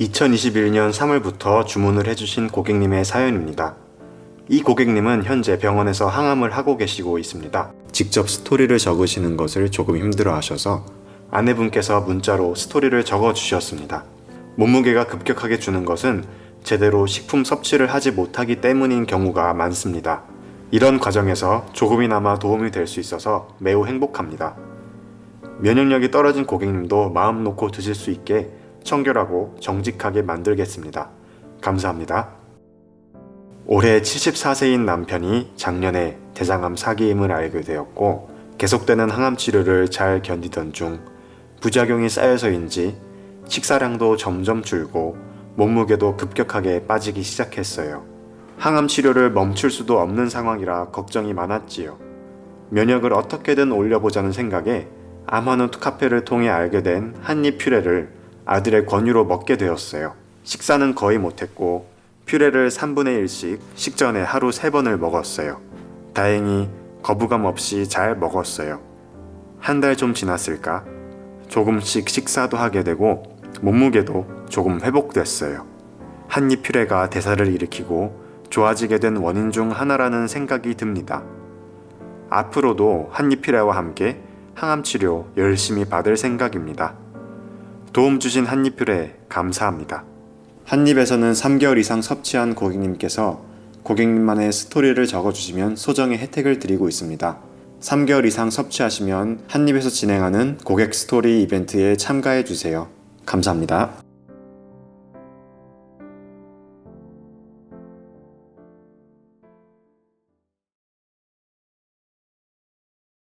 2021년 3월부터 주문을 해주신 고객님의 사연입니다. 이 고객님은 현재 병원에서 항암을 하고 계시고 있습니다. 직접 스토리를 적으시는 것을 조금 힘들어 하셔서 아내분께서 문자로 스토리를 적어 주셨습니다. 몸무게가 급격하게 주는 것은 제대로 식품 섭취를 하지 못하기 때문인 경우가 많습니다. 이런 과정에서 조금이나마 도움이 될 수 있어서 매우 행복합니다. 면역력이 떨어진 고객님도 마음 놓고 드실 수 있게 청결하고 정직하게 만들겠습니다. 감사합니다. 올해 74세인 남편이 작년에 대장암 사기임을 알게 되었고 계속되는 항암 치료를 잘 견디던 중 부작용이 쌓여서인지 식사량도 점점 줄고 몸무게도 급격하게 빠지기 시작했어요. 항암 치료를 멈출 수도 없는 상황이라 걱정이 많았지요. 면역을 어떻게든 올려보자는 생각에 암한우 카페를 통해 알게 된 한입 퓨레를 아들의 권유로 먹게 되었어요. 식사는 거의 못했고 퓨레를 3분의 1씩 식전에 하루 3번을 먹었어요. 다행히 거부감 없이 잘 먹었어요. 한 달 좀 지났을까? 조금씩 식사도 하게 되고 몸무게도 조금 회복됐어요. 한입 퓨레가 대사를 일으키고 좋아지게 된 원인 중 하나라는 생각이 듭니다. 앞으로도 한입 퓨레와 함께 항암 치료 열심히 받을 생각입니다. 도움 주신 한입 퓨레 감사합니다. 한입에서는 3개월 이상 섭취한 고객님께서 고객님만의 스토리를 적어주시면 소정의 혜택을 드리고 있습니다. 3개월 이상 섭취하시면 한입에서 진행하는 고객 스토리 이벤트에 참가해 주세요. 감사합니다.